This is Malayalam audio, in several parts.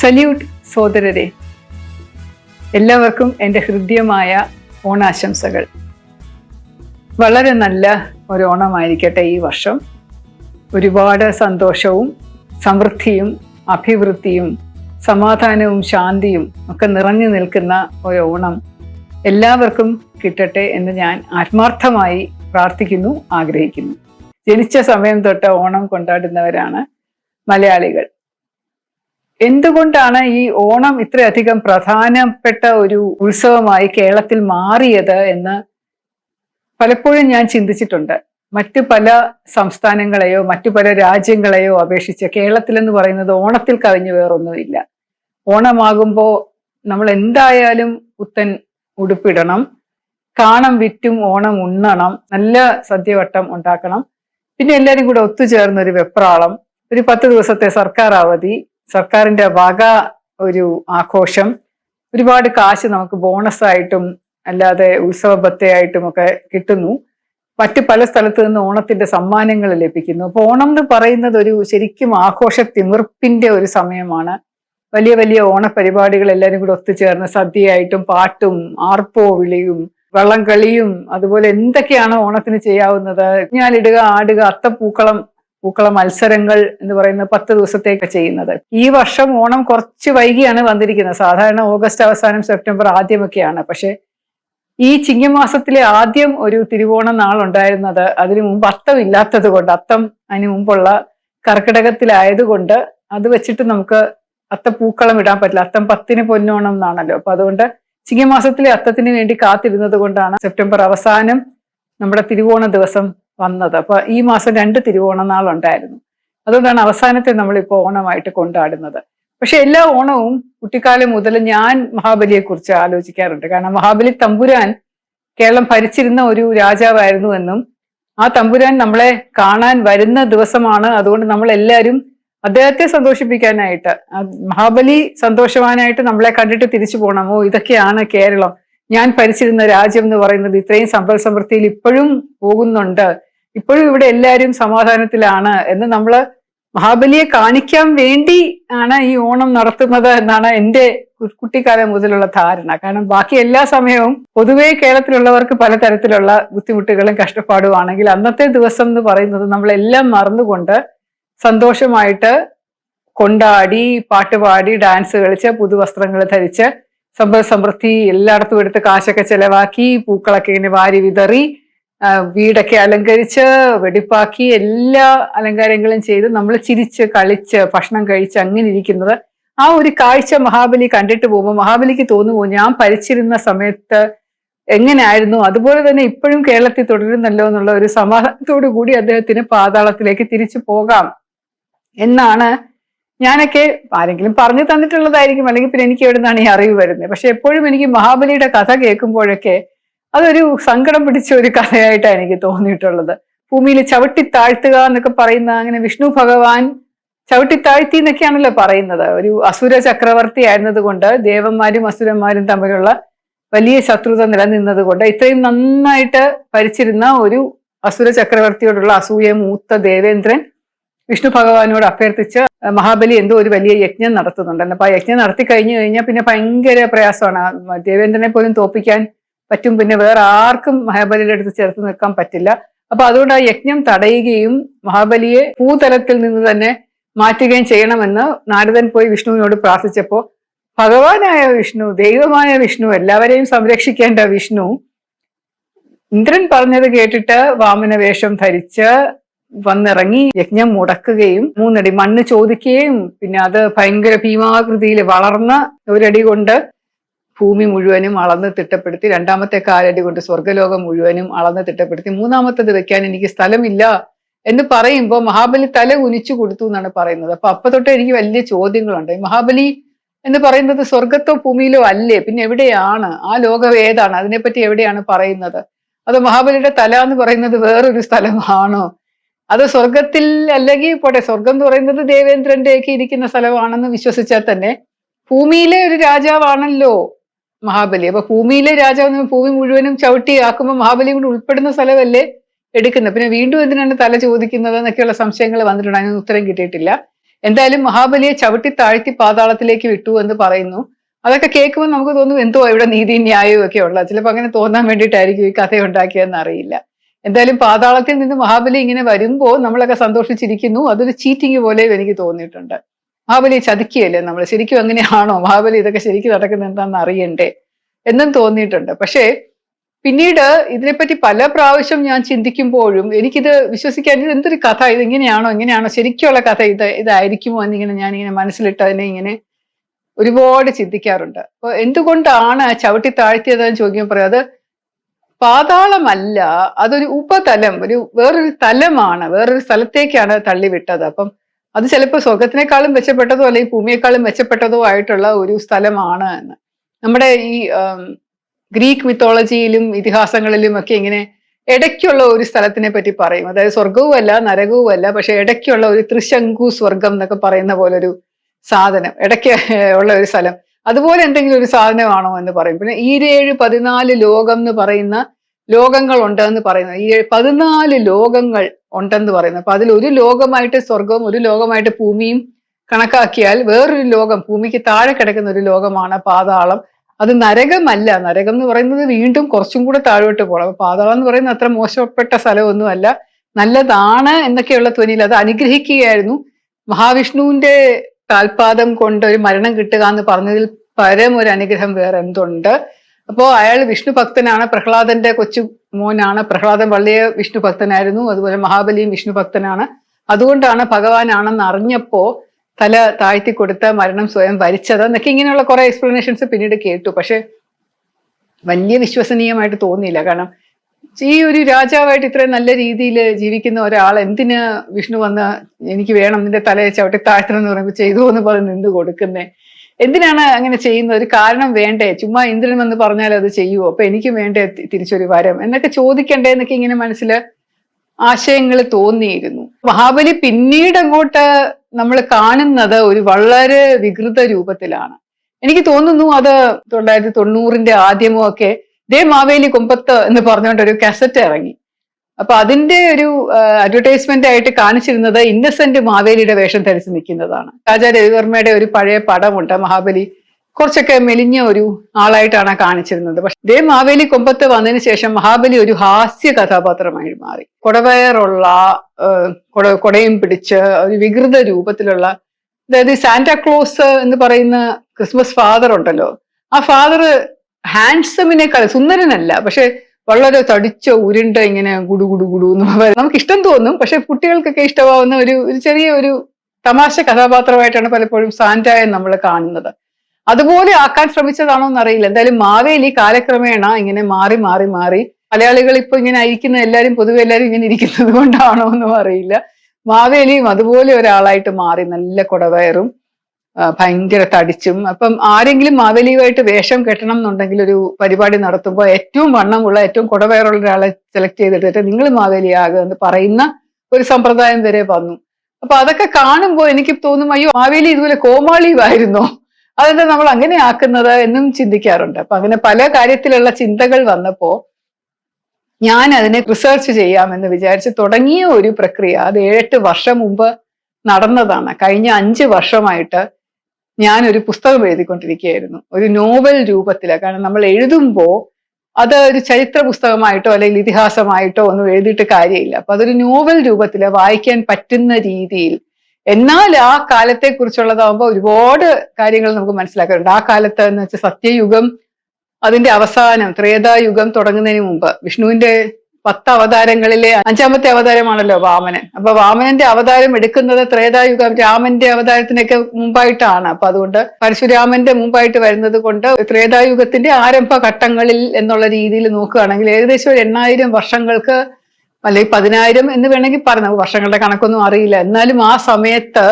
സല്യൂട്ട് സോദരരെ എല്ലാവർക്കും എന്റെ ഹൃദ്യമായ ഓണാശംസകൾ. വളരെ നല്ല ഒരു ഓണമായിരിക്കട്ടെ ഈ വർഷം. ഒരുപാട് സന്തോഷവും സമൃദ്ധിയും അഭിവൃദ്ധിയും സമാധാനവും ശാന്തിയും ഒക്കെ നിറഞ്ഞു നിൽക്കുന്ന ഒരു ഓണം എല്ലാവർക്കും കിട്ടട്ടെ എന്ന് ഞാൻ ആത്മാർത്ഥമായി പ്രാർത്ഥിക്കുന്നു ആഗ്രഹിക്കുന്നു. ജനിച്ച സമയം തൊട്ട് ഓണം കൊണ്ടാടുന്നവരാണ് മലയാളികൾ. എന്തുകൊണ്ടാണ് ഈ ഓണം ഇത്രയധികം പ്രധാനപ്പെട്ട ഒരു ഉത്സവമായി കേരളത്തിൽ മാറിയത് എന്ന് പലപ്പോഴും ഞാൻ ചിന്തിച്ചിട്ടുണ്ട്. മറ്റു പല സംസ്ഥാനങ്ങളെയോ മറ്റു പല രാജ്യങ്ങളെയോ അപേക്ഷിച്ച് കേരളത്തിൽ എന്ന് പറയുന്നത് ഓണത്തിൽ കവിഞ്ഞു വേറൊന്നുമില്ല. ഓണമാകുമ്പോൾ നമ്മൾ എന്തായാലും പുത്തൻ ഉടുപ്പിടണം. കാണം വിറ്റും ഓണം ഉണ്ണണം. നല്ല സദ്യവട്ടം ഉണ്ടാക്കണം. പിന്നെ എല്ലാവരും കൂടെ ഒത്തുചേർന്ന ഒരു വെപ്രാളം. ഒരു പത്ത് ദിവസത്തെ സർക്കാർ അവധി. സർക്കാരിന്റെ വക ഒരു ആഘോഷം. ഒരുപാട് കാശ് നമുക്ക് ബോണസ് ആയിട്ടും അല്ലാതെ ഉത്സവ ബത്തയായിട്ടും ഒക്കെ കിട്ടുന്നു. മറ്റ് പല സ്ഥലത്ത് നിന്ന് ഓണത്തിന്റെ സമ്മാനങ്ങൾ ലഭിക്കുന്നു. അപ്പൊ ഓണം എന്ന് പറയുന്നത് ഒരു ശരിക്കും ആഘോഷ തിമിർപ്പിന്റെ ഒരു സമയമാണ്. വലിയ വലിയ ഓണപരിപാടികൾ എല്ലാവരും കൂടെ ഒത്തുചേർന്ന് സദ്യയായിട്ടും പാട്ടും ആർപ്പോ വിളിയും വള്ളം കളിയും അതുപോലെ എന്തൊക്കെയാണ് ഓണത്തിന് ചെയ്യാവുന്നത്. ഞാനിടുക ആടുക അത്തപ്പൂക്കളം പൂക്കള മത്സരങ്ങൾ എന്ന് പറയുന്ന പത്ത് ദിവസത്തേക്ക് ചെയ്യുന്നത്. ഈ വർഷം ഓണം കുറച്ച് വൈകിയാണ് വന്നിരിക്കുന്നത്. സാധാരണ ഓഗസ്റ്റ് അവസാനം സെപ്റ്റംബർ ആദ്യമൊക്കെയാണ്. പക്ഷെ ഈ ചിങ്ങമാസത്തിലെ ആദ്യം ഒരു തിരുവോണ നാളുണ്ടായിരുന്നത് അതിനു മുമ്പ് അത്തം ഇല്ലാത്തത് കൊണ്ട് അത്തം അതിന് മുമ്പുള്ള കർക്കിടകത്തിലായതുകൊണ്ട് അത് വെച്ചിട്ട് നമുക്ക് അത്തപ്പൂക്കളം ഇടാൻ പറ്റില്ല. അത്തം പത്തിന് പൊന്നോണം എന്നാണല്ലോ. അപ്പൊ അതുകൊണ്ട് ചിങ്ങമാസത്തിലെ അത്തത്തിന് വേണ്ടി കാത്തിരുന്നത് കൊണ്ടാണ് സെപ്റ്റംബർ അവസാനം നമ്മുടെ തിരുവോണ ദിവസം വന്നത്. അപ്പൊ ഈ മാസം രണ്ട് തിരുവോണ നാളുണ്ടായിരുന്നു. അതുകൊണ്ടാണ് അവസാനത്തെ നമ്മളിപ്പോൾ ഓണമായിട്ട് കൊണ്ടാടുന്നത്. പക്ഷെ എല്ലാ ഓണവും കുട്ടിക്കാലം മുതൽ ഞാൻ മഹാബലിയെ കുറിച്ച് ആലോചിക്കാറുണ്ട്. കാരണം മഹാബലി തമ്പുരാൻ കേരളം ഭരിച്ചിരുന്ന ഒരു രാജാവായിരുന്നു എന്നും ആ തമ്പുരാൻ നമ്മളെ കാണാൻ വരുന്ന ദിവസമാണ്. അതുകൊണ്ട് നമ്മൾ എല്ലാവരും അദ്ദേഹത്തെ സന്തോഷിപ്പിക്കാനായിട്ട് മഹാബലി സന്തോഷവാനായിട്ട് നമ്മളെ കണ്ടിട്ട് തിരിച്ചു പോകണമോ ഇതൊക്കെയാണ് കേരളം. ഞാൻ ഭരിച്ചിരുന്ന രാജ്യം എന്ന് പറയുന്നത് ഇത്രയും സമ്പൽ സമൃദ്ധിയിൽ ഇപ്പോഴും പോകുന്നുണ്ട്. ഇപ്പോഴും ഇവിടെ എല്ലാവരും സമാധാനത്തിലാണ് എന്ന് നമ്മൾ മഹാബലിയെ കാണിക്കാൻ വേണ്ടി ആണ് ഈ ഓണം നടത്തുന്നത് എന്നാണ് എന്റെ കുട്ടിക്കാലം മുതലുള്ള ധാരണ. കാരണം ബാക്കി എല്ലാ സമയവും പൊതുവേ കേരളത്തിലുള്ളവർക്ക് പലതരത്തിലുള്ള ബുദ്ധിമുട്ടുകളും കഷ്ടപ്പാടും ആണെങ്കിൽ അന്നത്തെ ദിവസം എന്ന് പറയുന്നത് നമ്മളെല്ലാം മറന്നുകൊണ്ട് സന്തോഷമായിട്ട് കൊണ്ടാടി പാട്ടുപാടി ഡാൻസ് കളിച്ച് പുതുവസ്ത്രങ്ങൾ ധരിച്ച് സമ്പൽ സമൃദ്ധി എല്ലായിടത്തും എടുത്ത് കാശൊക്കെ ചെലവാക്കി പൂക്കളൊക്കെ ഇങ്ങനെ വാരി വിതറി വീടൊക്കെ അലങ്കരിച്ച് വെടിപ്പാക്കി എല്ലാ അലങ്കാരങ്ങളും ചെയ്ത് നമ്മൾ ചിരിച്ച് കളിച്ച് ഭക്ഷണം കഴിച്ച് അങ്ങനെ ഇരിക്കുന്നത്. ആ ഒരു കാഴ്ച മഹാബലി കണ്ടിട്ട് പോകുമ്പോൾ മഹാബലിക്ക് തോന്നുമോ ഞാൻ ഭരിച്ചിരുന്ന സമയത്ത് എങ്ങനെയായിരുന്നു? അതുപോലെ തന്നെ ഇപ്പോഴും കേരളത്തിൽ തുടരുന്നല്ലോ എന്നുള്ള ഒരു സമാധാനത്തോടു കൂടി അദ്ദേഹത്തിന് പാതാളത്തിലേക്ക് തിരിച്ചു പോകാം. എന്നാണ് ഞാനൊക്കെ ആരെങ്കിലും പറഞ്ഞു തന്നിട്ടുള്ളതായിരിക്കും. അല്ലെങ്കിൽ പിന്നെ എനിക്ക് എവിടെ നിന്നാണ് ഈ അറിവ് വരുന്നത്? പക്ഷെ എപ്പോഴും എനിക്ക് മഹാബലിയുടെ കഥ കേൾക്കുമ്പോഴൊക്കെ അതൊരു സങ്കടം പിടിച്ച ഒരു കഥയായിട്ടാണ് എനിക്ക് തോന്നിയിട്ടുള്ളത്. ഭൂമിയിൽ ചവിട്ടി താഴ്ത്തുക എന്നൊക്കെ പറയുന്ന അങ്ങനെ വിഷ്ണു ഭഗവാൻ ചവിട്ടി താഴ്ത്തി എന്നൊക്കെയാണല്ലോ പറയുന്നത്. ഒരു അസുര ചക്രവർത്തി ആയിരുന്നതുകൊണ്ട് ദേവന്മാരും അസുരന്മാരും തമ്മിലുള്ള വലിയ ശത്രുത നിലനിന്നത് കൊണ്ട് ഇത്രയും നന്നായിട്ട് ഭരിച്ചിരുന്ന ഒരു അസുര ചക്രവർത്തിയോടുള്ള അസൂയ മൂത്ത ദേവേന്ദ്രൻ വിഷ്ണു ഭഗവാനോട് അഭ്യർത്ഥിച്ച് മഹാബലി എന്തോ ഒരു വലിയ യജ്ഞം നടത്തുന്നുണ്ട് അപ്പൊ ആ യജ്ഞം നടത്തി കഴിഞ്ഞു കഴിഞ്ഞാൽ പിന്നെ ഭയങ്കര പ്രയാസമാണ്. ദേവേന്ദ്രനെ പോലും തോപ്പിക്കാൻ പറ്റും. പിന്നെ വേറെ ആർക്കും മഹാബലിയുടെ അടുത്ത് ചേർത്ത് നിൽക്കാൻ പറ്റില്ല. അപ്പൊ അതുകൊണ്ട് ആ യജ്ഞം തടയുകയും മഹാബലിയെ ഭൂതലത്തിൽ നിന്ന് തന്നെ മാറ്റുകയും ചെയ്യണമെന്ന് നാരദൻ പോയി വിഷ്ണുവിനോട് പ്രാർത്ഥിച്ചപ്പോ ഭഗവാനായ വിഷ്ണു ദൈവമായ വിഷ്ണു എല്ലാവരെയും സംരക്ഷിക്കേണ്ട വിഷ്ണു ഇന്ദ്രൻ പറഞ്ഞത് കേട്ടിട്ട് വാമന വേഷം ധരിച്ച് വന്നിറങ്ങി യജ്ഞം മുടക്കുകയും മൂന്നടി മണ്ണ് ചോദിക്കുകയും പിന്നെ അത് ഭയങ്കര ഭീമാകൃതിയിൽ വളർന്ന ഒരടി കൊണ്ട് ഭൂമി മുഴുവനും അളന്ന് തിട്ടപ്പെടുത്തി രണ്ടാമത്തെ കാലടി കൊണ്ട് സ്വർഗലോകം മുഴുവനും അളന്ന് തിട്ടപ്പെടുത്തി മൂന്നാമത്തത് വെക്കാൻ എനിക്ക് സ്ഥലമില്ല എന്ന് പറയുമ്പോൾ മഹാബലി തല കുനിച്ചു കൊടുത്തു എന്നാണ് പറയുന്നത്. അപ്പൊ അപ്പൊ തൊട്ട് എനിക്ക് വലിയ ചോദ്യങ്ങളുണ്ട്. മഹാബലി എന്ന് പറയുന്നത് സ്വർഗത്തോ ഭൂമിയിലോ അല്ലേ? പിന്നെ എവിടെയാണ്? ആ ലോകം ഏതാണ്? അതിനെപ്പറ്റി എവിടെയാണ് പറയുന്നത്? അത് മഹാബലിയുടെ തല എന്ന് പറയുന്നത് വേറൊരു സ്ഥലമാണോ? അത് സ്വർഗത്തിൽ അല്ലെങ്കിൽ പോട്ടെ സ്വർഗം എന്ന് പറയുന്നത് ദേവേന്ദ്രന്റെ ഒക്കെ ഇരിക്കുന്ന സ്ഥലമാണെന്ന് വിശ്വസിച്ചാൽ തന്നെ ഭൂമിയിലെ ഒരു രാജാവാണല്ലോ മഹാബലി. അപ്പൊ ഭൂമിയിലെ രാജാവ് ഭൂമി മുഴുവനും ചവിട്ടി ആക്കുമ്പോൾ മഹാബലി കൂടി ഉൾപ്പെടുന്ന സ്ഥലമല്ലേ എടുക്കുന്നത്? പിന്നെ വീണ്ടും എന്തിനാണ് തല ചോദിക്കുന്നത് എന്നൊക്കെയുള്ള സംശയങ്ങൾ വന്നിട്ടുണ്ട്. അതിന് ഉത്തരം കിട്ടിയിട്ടില്ല. എന്തായാലും മഹാബലിയെ ചവിട്ടി താഴ്ത്തി പാതാളത്തിലേക്ക് വിട്ടു എന്ന് പറയുന്നു. അതൊക്കെ കേൾക്കുമ്പോൾ നമുക്ക് തോന്നും എന്തോ ഇവിടെ നീതി ന്യായവും ഒക്കെ ഉള്ള. ചിലപ്പോൾ അങ്ങനെ തോന്നാൻ വേണ്ടിയിട്ടായിരിക്കും ഈ കഥ ഉണ്ടാക്കിയതെന്ന് അറിയില്ല. എന്തായാലും പാതാളത്തിൽ നിന്ന് മഹാബലി ഇങ്ങനെ വരുമ്പോൾ നമ്മളൊക്കെ സന്തോഷിച്ചിരിക്കുന്നു. അതൊരു ചീറ്റിംഗ് പോലെ എനിക്ക് തോന്നിയിട്ടുണ്ട്. മഹാബലി ചതിക്കുകയല്ലേ നമ്മൾ ശരിക്കും അങ്ങനെയാണോ? മഹാബലി ഇതൊക്കെ ശരിക്കും നടക്കുന്നത് എന്താണെന്ന് അറിയണ്ടേ? എന്നും തോന്നിയിട്ടുണ്ട്. പക്ഷേ പിന്നീട് ഇതിനെപ്പറ്റി പല പ്രാവശ്യം ഞാൻ ചിന്തിക്കുമ്പോഴും എനിക്കിത് വിശ്വസിക്കാൻ ഇത് എന്തൊരു കഥ? ഇത് ഇങ്ങനെയാണോ? ഇങ്ങനെയാണോ ശരിക്കുള്ള കഥ ഇത് ഇതായിരിക്കുമോ എന്നിങ്ങനെ ഞാനിങ്ങനെ മനസ്സിലിട്ട് അതിനെ ഇങ്ങനെ ഒരുപാട് ചിന്തിക്കാറുണ്ട്. അപ്പൊ എന്തുകൊണ്ടാണ് ചവിട്ടി താഴ്ത്തിയതെന്ന് ചോദിക്കുമ്പോൾ പറയാം. അത് പാതാളമല്ല അതൊരു ഉപതലം ഒരു വേറൊരു തലമാണ് വേറൊരു സ്ഥലത്തേക്കാണ് തള്ളിവിട്ടത്. അപ്പം അത് ചിലപ്പോൾ സ്വർഗത്തിനേക്കാളും മെച്ചപ്പെട്ടതോ അല്ലെങ്കിൽ ഭൂമിയേക്കാളും മെച്ചപ്പെട്ടതോ ആയിട്ടുള്ള ഒരു സ്ഥലമാണ് എന്ന്. നമ്മുടെ ഈ ഗ്രീക്ക് മിത്തോളജിയിലും ഇതിഹാസങ്ങളിലും ഒക്കെ ഇങ്ങനെ ഇടയ്ക്കുള്ള ഒരു സ്ഥലത്തിനെ പറ്റി പറയും. അതായത് സ്വർഗവും അല്ല നരകവും അല്ല പക്ഷെ ഇടയ്ക്കുള്ള ഒരു ത്രിശങ്കു സ്വർഗം എന്നൊക്കെ പറയുന്ന പോലെ ഒരു സാധനം ഇടയ്ക്ക് ഉള്ള ഒരു സ്ഥലം. അതുപോലെ എന്തെങ്കിലും ഒരു സാധനമാണോ എന്ന് പറയും. പിന്നെ ഈരേഴ് പതിനാല് ലോകം എന്ന് പറയുന്ന ലോകങ്ങൾ ഉണ്ടെന്ന് പറയുന്നത്. ഈ പതിനാല് ലോകങ്ങൾ ഉണ്ടെന്ന് പറയുന്നത്. അപ്പൊ അതിൽ ഒരു ലോകമായിട്ട് സ്വർഗവും ഒരു ലോകമായിട്ട് ഭൂമിയും കണക്കാക്കിയാൽ വേറൊരു ലോകം ഭൂമിക്ക് താഴെ കിടക്കുന്ന ഒരു ലോകമാണ് പാതാളം. അത് നരകമല്ല. നരകം എന്ന് പറയുന്നത് വീണ്ടും കുറച്ചും കൂടെ താഴോട്ട് പോകണം. അപ്പൊ പാതാളം എന്ന് പറയുന്നത് അത്ര മോശപ്പെട്ട സ്ഥലമൊന്നുമല്ല. നല്ലതാണ് എന്നൊക്കെയുള്ള ധ്വനിയിൽ അത് അനുഗ്രഹിക്കുകയായിരുന്നു. മഹാവിഷ്ണുവിന്റെ കാൽപാദം കൊണ്ട് ഒരു മരണം കിട്ടുക എന്ന് പറഞ്ഞതിൽ പരം ഒരു അനുഗ്രഹം വേറെ എന്തുണ്ട്? അപ്പോ അയാൾ വിഷ്ണു ഭക്തനാണ് പ്രഹ്ലാദന്റെ കൊച്ചു മോനാണ്. പ്രഹ്ലാദൻ വലിയ വിഷ്ണു ഭക്തനായിരുന്നു അതുപോലെ മഹാബലിയും വിഷ്ണു ഭക്തനാണ്. അതുകൊണ്ടാണ് ഭഗവാനാണെന്ന് അറിഞ്ഞപ്പോ തല താഴ്ത്തി കൊടുത്ത മരണം സ്വയം വരിച്ചത് എന്നൊക്കെ ഇങ്ങനെയുള്ള കുറെ എക്സ്പ്ലനേഷൻസ് പിന്നീട് കേട്ടു. പക്ഷെ വലിയ വിശ്വസനീയമായിട്ട് തോന്നിയില്ല. കാരണം ഈ ഒരു രാജാവായിട്ട് ഇത്രയും നല്ല രീതിയിൽ ജീവിക്കുന്ന ഒരാൾ എന്തിന് വിഷ്ണു വന്ന് എനിക്ക് വേണം നിന്റെ തലയെ ചവിട്ടി താഴ്ത്തണം എന്ന് പറയുമ്പോൾ ചെയ്തു എന്ന് പറഞ്ഞ് നിന്ന് കൊടുക്കുന്നേ? എന്തിനാണ് അങ്ങനെ ചെയ്യുന്നത്? ഒരു കാരണം വേണ്ടേ? ചുമ്മാ ഇന്ദ്രൻ വന്ന് പറഞ്ഞാൽ അത് ചെയ്യുമോ അപ്പൊ എനിക്ക് വേണ്ടേ തിരിച്ചൊരു വരം എന്നൊക്കെ ചോദിക്കണ്ടേ എന്നൊക്കെ ഇങ്ങനെ മനസ്സിൽ ആശയങ്ങൾ തോന്നിയിരുന്നു. മഹാബലി പിന്നീട് അങ്ങോട്ട് നമ്മൾ കാണുന്നത് ഒരു വളരെ വികൃത രൂപത്തിലാണ്. എനിക്ക് തോന്നുന്നു അത് തൊള്ളായിരത്തി തൊണ്ണൂറിന്റെ ആദ്യമോ ഒക്കെ ദേ മാവേലി കുമ്പത്ത് എന്ന് പറഞ്ഞുകൊണ്ട് ഒരു കാസറ്റ് ഇറങ്ങി. അപ്പൊ അതിന്റെ ഒരു അഡ്വർടൈസ്മെന്റ് ആയിട്ട് കാണിച്ചിരുന്നത് ഇന്നസെന്റ് മാവേലിയുടെ വേഷം ധരിച്ച് നിൽക്കുന്നതാണ്. രാജാ രവിവർമ്മയുടെ ഒരു പഴയ പടമുണ്ട്. മഹാബലി കുറച്ചൊക്കെ മെലിഞ്ഞ ഒരു ആളായിട്ടാണ് കാണിച്ചിരുന്നത്. പക്ഷെ ഇതേ മാവേലി കൊമ്പത്ത് വന്നതിന് ശേഷം മഹാബലി ഒരു ഹാസ്യ കഥാപാത്രമായി മാറി. കൊടവയറുള്ള കൊട കൊടയും പിടിച്ച് ഒരു വികൃത രൂപത്തിലുള്ള അതായത് സാന്റാക്ലോസ് എന്ന് പറയുന്ന ക്രിസ്മസ് ഫാദർ ഉണ്ടല്ലോ. ആ ഫാദർ ഹാൻഡ്സമിനേക്കാൾ സുന്ദരനല്ല പക്ഷെ വളരെ തടിച്ച ഉരുണ്ട ഇങ്ങനെ ഗുഡു ഗുഡു ഗുഡു എന്ന് നമുക്ക് ഇഷ്ടം തോന്നും പക്ഷെ കുട്ടികൾക്കൊക്കെ ഇഷ്ടമാവുന്ന ഒരു ഒരു ചെറിയ ഒരു തമാശ കഥാപാത്രമായിട്ടാണ് പലപ്പോഴും സാന്റായെ നമ്മൾ കാണുന്നത്. അതുപോലെ ആക്കാൻ ശ്രമിച്ചതാണോ എന്നറിയില്ല. എന്തായാലും മാവേലി കാലക്രമേണ ഇങ്ങനെ മാറി മാറി മാറി മലയാളികൾ ഇപ്പൊ ഇങ്ങനെ അയക്കുന്ന എല്ലാവരും പൊതുവെ എല്ലാവരും ഇങ്ങനെ ഇരിക്കുന്നത് കൊണ്ടാണോ എന്നും അറിയില്ല. മാവേലിയും അതുപോലെ ഒരാളായിട്ട് മാറി നല്ല കൊടവയറും ഭയങ്കര തടിച്ചും അപ്പം ആരെങ്കിലും മാവേലിയുമായിട്ട് വേഷം കെട്ടണം എന്നുണ്ടെങ്കിൽ ഒരു പരിപാടി നടത്തുമ്പോൾ ഏറ്റവും വണ്ണമുള്ള ഏറ്റവും കുടവയറുള്ള ഒരാളെ സെലക്ട് ചെയ്തെടുത്തിട്ട് നിങ്ങൾ മാവേലിയാകുക എന്ന് പറയുന്ന ഒരു സമ്പ്രദായം വരെ വന്നു. അപ്പൊ അതൊക്കെ കാണുമ്പോൾ എനിക്ക് തോന്നും അയ്യോ മാവേലി ഇതുപോലെ കോമാളിയുമായിരുന്നോ? അതെന്താ നമ്മൾ അങ്ങനെ ആക്കുന്നത്? എന്നും ചിന്തിക്കാറുണ്ട്. അപ്പൊ അങ്ങനെ പല കാര്യത്തിലുള്ള ചിന്തകൾ വന്നപ്പോ ഞാൻ അതിനെ റിസർച്ച് ചെയ്യാമെന്ന് വിചാരിച്ച് തുടങ്ങിയ ഒരു പ്രക്രിയ അത് ഏഴെട്ട് വർഷം മുമ്പ് നടന്നതാണ്. കഴിഞ്ഞ അഞ്ച് വർഷമായിട്ട് ഞാൻ ഒരു പുസ്തകം എഴുതിക്കൊണ്ടിരിക്കുകയായിരുന്നു. ഒരു നോവൽ രൂപത്തിലാണ് കാരണം നമ്മൾ എഴുതുമ്പോൾ അത് ഒരു ചരിത്ര പുസ്തകമായിട്ടോ അല്ലെങ്കിൽ ഇതിഹാസമായിട്ടോ ഒന്നും എഴുതിയിട്ട് കാര്യമില്ല. അപ്പൊ അതൊരു നോവൽ രൂപത്തിൽ വായിക്കാൻ പറ്റുന്ന രീതിയിൽ. എന്നാൽ ആ കാലത്തെ കുറിച്ചുള്ളതാകുമ്പോൾ ഒരുപാട് കാര്യങ്ങൾ നമുക്ക് മനസ്സിലാക്കാറുണ്ട്. ആ കാലത്ത് എന്ന് വെച്ചാൽ സത്യയുഗം അതിന്റെ അവസാനം ത്രേതായുഗം തുടങ്ങുന്നതിന് മുമ്പ് വിഷ്ണുവിന്റെ പത്ത് അവതാരങ്ങളിലെ അഞ്ചാമത്തെ അവതാരമാണല്ലോ വാമനൻ. അപ്പൊ വാമനന്റെ അവതാരം എടുക്കുന്നത് ത്രേതായുഗം രാമന്റെ അവതാരത്തിനൊക്കെ മുമ്പായിട്ടാണ്. അപ്പൊ അതുകൊണ്ട് പരശുരാമന്റെ മുമ്പായിട്ട് വരുന്നത് കൊണ്ട് ത്രേതായുഗത്തിന്റെ ആരംഭ ഘട്ടങ്ങളിൽ എന്നുള്ള രീതിയിൽ നോക്കുകയാണെങ്കിൽ ഏകദേശം ഒരു എണ്ണായിരം വർഷങ്ങൾക്ക് അല്ലെങ്കിൽ പതിനായിരം എന്ന് വേണമെങ്കിൽ പറഞ്ഞു വർഷങ്ങളുടെ കണക്കൊന്നും അറിയില്ല. എന്നാലും ആ സമയത്ത്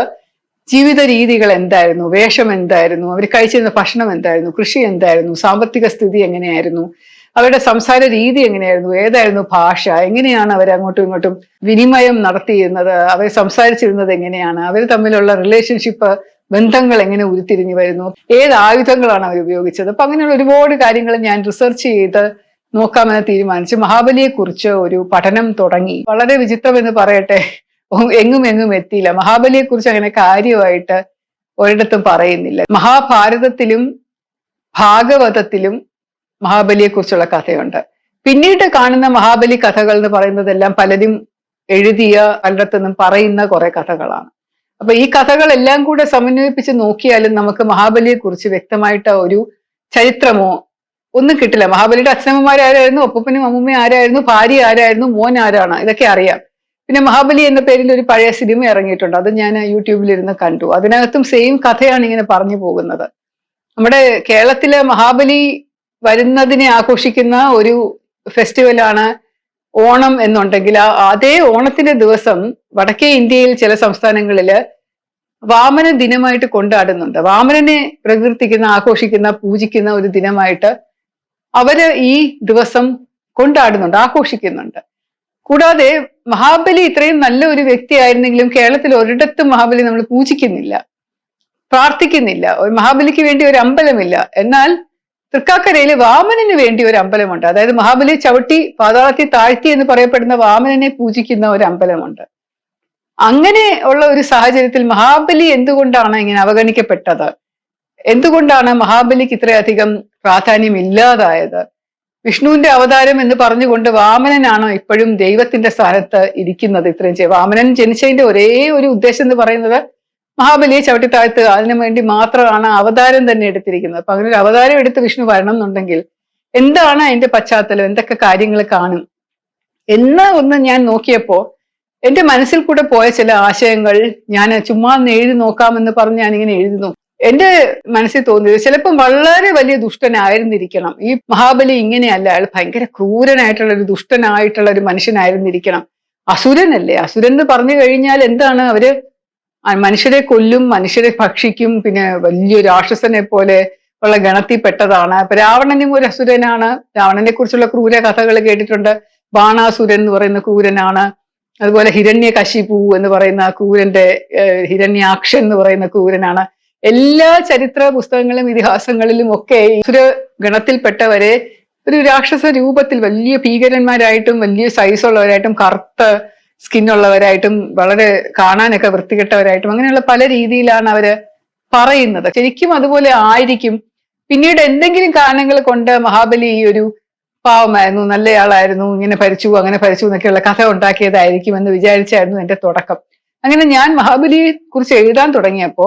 ജീവിത രീതികൾ എന്തായിരുന്നു? വേഷം എന്തായിരുന്നു? അവർ കഴിച്ചിരുന്ന ഭക്ഷണം എന്തായിരുന്നു? കൃഷി എന്തായിരുന്നു? സാമ്പത്തിക സ്ഥിതി എങ്ങനെയായിരുന്നു? അവരുടെ സംസാര രീതി എങ്ങനെയായിരുന്നു? ഏതായിരുന്നു ഭാഷ? എങ്ങനെയാണ് അവർ അങ്ങോട്ടും ഇങ്ങോട്ടും വിനിമയം നടത്തിയിരുന്നത്? അവർ സംസാരിച്ചിരുന്നത് എങ്ങനെയാണ്? അവർ തമ്മിലുള്ള റിലേഷൻഷിപ്പ് ബന്ധങ്ങൾ എങ്ങനെ ഉരുത്തിരിഞ്ഞു വരുന്നു? ഏത് ആയുധങ്ങളാണ് അവർ ഉപയോഗിച്ചത്? അപ്പൊ അങ്ങനെയുള്ള ഒരുപാട് കാര്യങ്ങൾ ഞാൻ റിസർച്ച് ചെയ്ത് നോക്കാമെന്ന് തീരുമാനിച്ച്. മഹാബലിയെ കുറിച്ച് ഒരു പഠനം തുടങ്ങി. വളരെ വിചിത്രം എന്ന് പറയട്ടെ എങ്ങും എങ്ങും എത്തിയില്ല. മഹാബലിയെ കുറിച്ച് അങ്ങനെ കാര്യമായിട്ട് ഒരിടത്തും പറയുന്നില്ല. മഹാഭാരതത്തിലും ഭാഗവതത്തിലും മഹാബലിയെ കുറിച്ചുള്ള കഥയുണ്ട്. പിന്നീട് കാണുന്ന മഹാബലി കഥകൾ എന്ന് പറയുന്നതെല്ലാം പലരും എഴുതിയ പലയിടത്തുനിന്നും പറയുന്ന കുറെ കഥകളാണ്. അപ്പൊ ഈ കഥകളെല്ലാം കൂടെ സമന്വയിപ്പിച്ച് നോക്കിയാലും നമുക്ക് മഹാബലിയെ കുറിച്ച് വ്യക്തമായിട്ട് ഒരു ചരിത്രമോ ഒന്നും കിട്ടില്ല. മഹാബലിയുടെ അച്ഛനമ്മമാരാരായിരുന്നു ഒപ്പനും അമ്മൂമ്മ ആരായിരുന്നു ഭാര്യ ആരായിരുന്നു മോൻ ആരാണ് ഇതൊക്കെ അറിയാം. പിന്നെ മഹാബലി എന്ന പേരിൽ ഒരു പഴയ സിനിമ ഇറങ്ങിയിട്ടുണ്ട്. അത് ഞാൻ യൂട്യൂബിൽ ഇരുന്ന് കണ്ടു. അതിനകത്തും സെയിം കഥയാണ് ഇങ്ങനെ പറഞ്ഞു പോകുന്നത്. നമ്മുടെ കേരളത്തിലെ മഹാബലി വരുന്നതിനെ ആഘോഷിക്കുന്ന ഒരു ഫെസ്റ്റിവലാണ് ഓണം എന്നുണ്ടെങ്കിൽ അതേ ഓണത്തിന്റെ ദിവസം വടക്കേ ഇന്ത്യയിൽ ചില സംസ്ഥാനങ്ങളിൽ വാമന ദിനമായിട്ട് കൊണ്ടാടുന്നുണ്ട്. വാമനനെ പ്രകീർത്തിക്കുന്ന ആഘോഷിക്കുന്ന പൂജിക്കുന്ന ഒരു ദിനമായിട്ട് അവർ ഈ ദിവസം കൊണ്ടാടുന്നുണ്ട് ആഘോഷിക്കുന്നുണ്ട്. കൂടാതെ മഹാബലി ഇത്രയും നല്ല ഒരു വ്യക്തിയായിരുന്നെങ്കിലും കേരളത്തിൽ ഒരിടത്തും മഹാബലി നമ്മൾ പൂജിക്കുന്നില്ല പ്രാർത്ഥിക്കുന്നില്ല. മഹാബലിക്ക് വേണ്ടി ഒരു അമ്പലമില്ല. എന്നാൽ തൃക്കാക്കരയിൽ വാമനന് വേണ്ടി ഒരു അമ്പലമുണ്ട്. അതായത് മഹാബലി ചവിട്ടി പാതാളത്തിൽ താഴ്ത്തി എന്ന് പറയപ്പെടുന്ന വാമനനെ പൂജിക്കുന്ന ഒരു അമ്പലമുണ്ട്. അങ്ങനെ ഉള്ള ഒരു സാഹചര്യത്തിൽ മഹാബലി എന്തുകൊണ്ടാണ് ഇങ്ങനെ അവഗണിക്കപ്പെട്ടത്? എന്തുകൊണ്ടാണ് മഹാബലിക്ക് ഇത്രയധികം പ്രാധാന്യം ഇല്ലാതായത്? വിഷ്ണുവിന്റെ അവതാരം എന്ന് പറഞ്ഞുകൊണ്ട് വാമനനാണോ ഇപ്പോഴും ദൈവത്തിന്റെ സ്ഥാനത്ത് ഇരിക്കുന്നത് ഇത്രയും വാമനൻ ജനിച്ചതിന്റെ ഒരേ ഒരു ഉദ്ദേശം എന്ന് പറയുന്നത് മഹാബലിയെ ചവിട്ടി താഴ്ത്തുക. അതിനു വേണ്ടി മാത്രമാണ് അവതാരം തന്നെ എടുത്തിരിക്കുന്നത്. അപ്പൊ അങ്ങനെ ഒരു അവതാരം എടുത്ത് വിഷ്ണു വരണം എന്നുണ്ടെങ്കിൽ എന്താണ് അതിന്റെ പശ്ചാത്തലം? എന്തൊക്കെ കാര്യങ്ങൾ കാണും? എന്ന് ഒന്ന് ഞാൻ നോക്കിയപ്പോ എന്റെ മനസ്സിൽ കൂടെ പോയ ചില ആശയങ്ങൾ ഞാൻ ചുമ്മാ ഒന്ന് എഴുതി നോക്കാമെന്ന് പറഞ്ഞ് ഇങ്ങനെ എഴുതുന്നു എന്റെ മനസ്സിൽ തോന്നിയത് ചിലപ്പം വളരെ വലിയ ദുഷ്ടനായിരുന്നിരിക്കണം. ഈ മഹാബലി ഇങ്ങനെയല്ല. അയാൾ ഭയങ്കര ക്രൂരനായിട്ടുള്ള ഒരു ദുഷ്ടനായിട്ടുള്ള ഒരു മനുഷ്യനായിരുന്നിരിക്കണം. അസുരനല്ലേ? അസുരൻ എന്ന് പറഞ്ഞു കഴിഞ്ഞാൽ എന്താണ്? അവർ മനുഷ്യരെ കൊല്ലും മനുഷ്യരെ ഭക്ഷിക്കും പിന്നെ വലിയ രാക്ഷസനെ പോലെ ഉള്ള ഗണത്തിൽപ്പെട്ടതാണ് അപ്പൊ രാവണനും ഒരു അസുരനാണ്. രാവണനെ കുറിച്ചുള്ള ക്രൂര കഥകൾ കേട്ടിട്ടുണ്ട്. ബാണാസുരൻ എന്ന് പറയുന്ന ക്രൂരനാണ്. അതുപോലെ ഹിരണ്യ കശിപൂ എന്ന് പറയുന്ന ക്രൂരന്റെ ഹിരണ്യാക്ഷൻ എന്ന് പറയുന്ന ക്രൂരനാണ്. എല്ലാ ചരിത്ര പുസ്തകങ്ങളിലും ഇതിഹാസങ്ങളിലും ഒക്കെ അസുര ഗണത്തിൽപ്പെട്ടവരെ ഒരു രാക്ഷസ രൂപത്തിൽ വലിയ ഭീകരന്മാരായിട്ടും വലിയ സൈസ് ഉള്ളവരായിട്ടും കറുത്ത സ്കിന്നുള്ളവരായിട്ടും വളരെ കാണാനൊക്കെ വൃത്തികെട്ടവരായിട്ടും അങ്ങനെയുള്ള പല രീതിയിലാണ് അവർ പറയുന്നത്. ശരിക്കും അതുപോലെ ആയിരിക്കും. പിന്നീട് എന്തെങ്കിലും കാരണങ്ങൾ കൊണ്ട് മഹാബലി ഈ ഒരു പാവമായിരുന്നു നല്ലയാളായിരുന്നു ഇങ്ങനെ ഭരിച്ചു അങ്ങനെ ഭരിച്ചു എന്നൊക്കെയുള്ള കഥ ഉണ്ടാക്കിയതായിരിക്കും എന്ന് വിചാരിച്ചായിരുന്നു എന്റെ തുടക്കം. അങ്ങനെ ഞാൻ മഹാബലിയെ കുറിച്ച് എഴുതാൻ തുടങ്ങിയപ്പോ